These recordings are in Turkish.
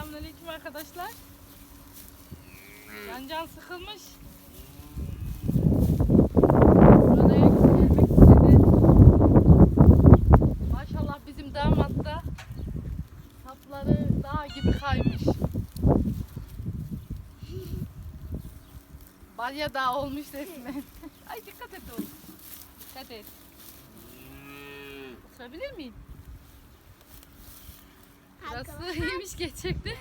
Selamünaleyküm arkadaşlar. Can Can sıkılmış. Buraya gelmek istedi. Maşallah bizim damat da sapları dağ gibi kaymış. Balya dağ olmuş resmen. Ay dikkat et oğlum. Dikkat et. Isırabilir miyim? Burası iyiymiş gerçekten.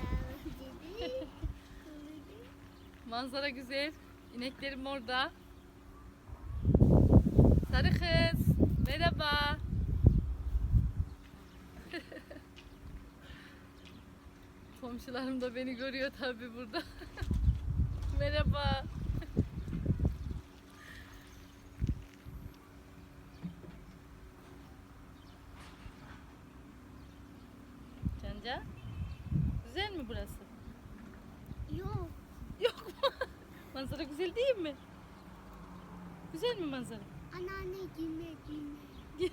Manzara güzel. İneklerim orada. Sarı kız. Merhaba. Komşularım da beni görüyor tabi burada. Merhaba. Canca. Güzel mi burası? Yok. Yok mu? manzara güzel değil mi? Güzel mi manzara? Anneanne gülme gülme.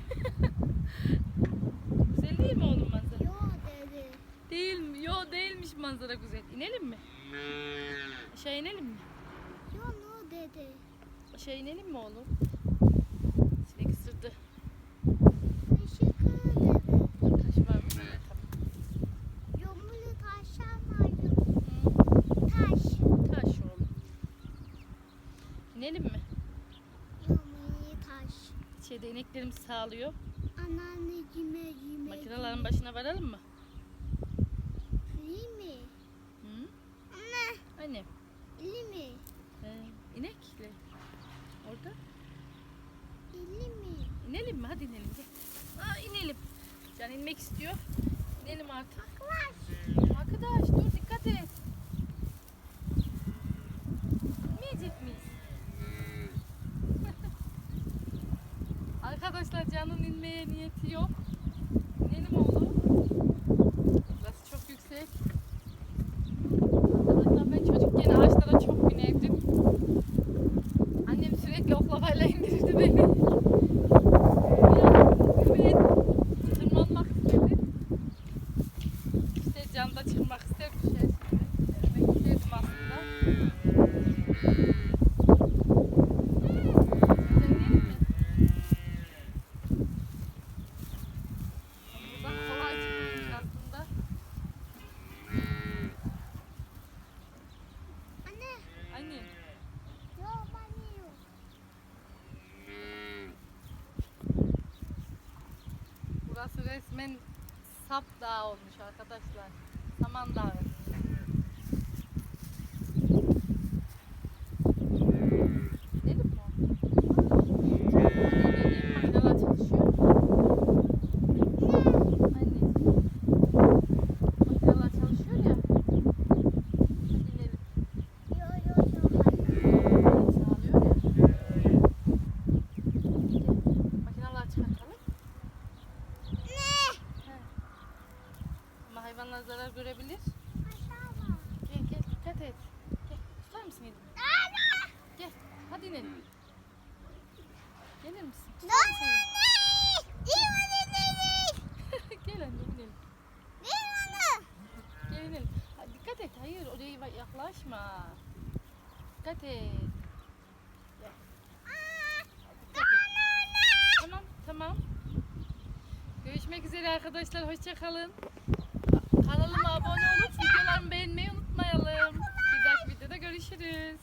Güzel değil mi oğlum manzara? Yok dedi. Değil mi? Yo değilmiş manzara güzel. İnelim mi? Aşağı inelim mi? Yok no dedi. Aşağı inelim mi oğlum? İçeride ineklerim sağlıyor. Anneanne gülme gülme. Makinelerin başına varalım mı? İyi mi? Hı? Anne. Anne. İyi mi? He, inekle. Orada. İyi mi? İnelim mi? Hadi inelim. Gel. Aa, inelim. Can inmek istiyor. İnelim artık. Arkadaş. Arkadaş dur dikkat et. İnmeyecek miyiz? Arkadaşlar Can'ın inmeye niyeti yok. Anne. Yok. Burası resmen sap dağı olmuş arkadaşlar. Saman dağı. Gidelim mi? Hadi inelim, makineler çalışıyor. Anne. Makineler çalışıyor ya. Hadi inelim. Yok yok yok. Sağlıyor ya. Makineler çıkartalım. Ne? He. Ama hayvanlar zarar görebilir. Gel gel dikkat et. Gel tutar mısın elimi? Gel hadi inelim. Gelir misin? Tutar mısın elimi? gel anne inelim. Gel inelim. Ha, dikkat et hayır oraya yaklaşma. Dikkat et. Tamam tamam. Görüşmek üzere arkadaşlar. Hoşça kalın. Kanalıma abone olup videolarımı beğenmeyi unutmayalım. Bir dahaki videoda görüşürüz.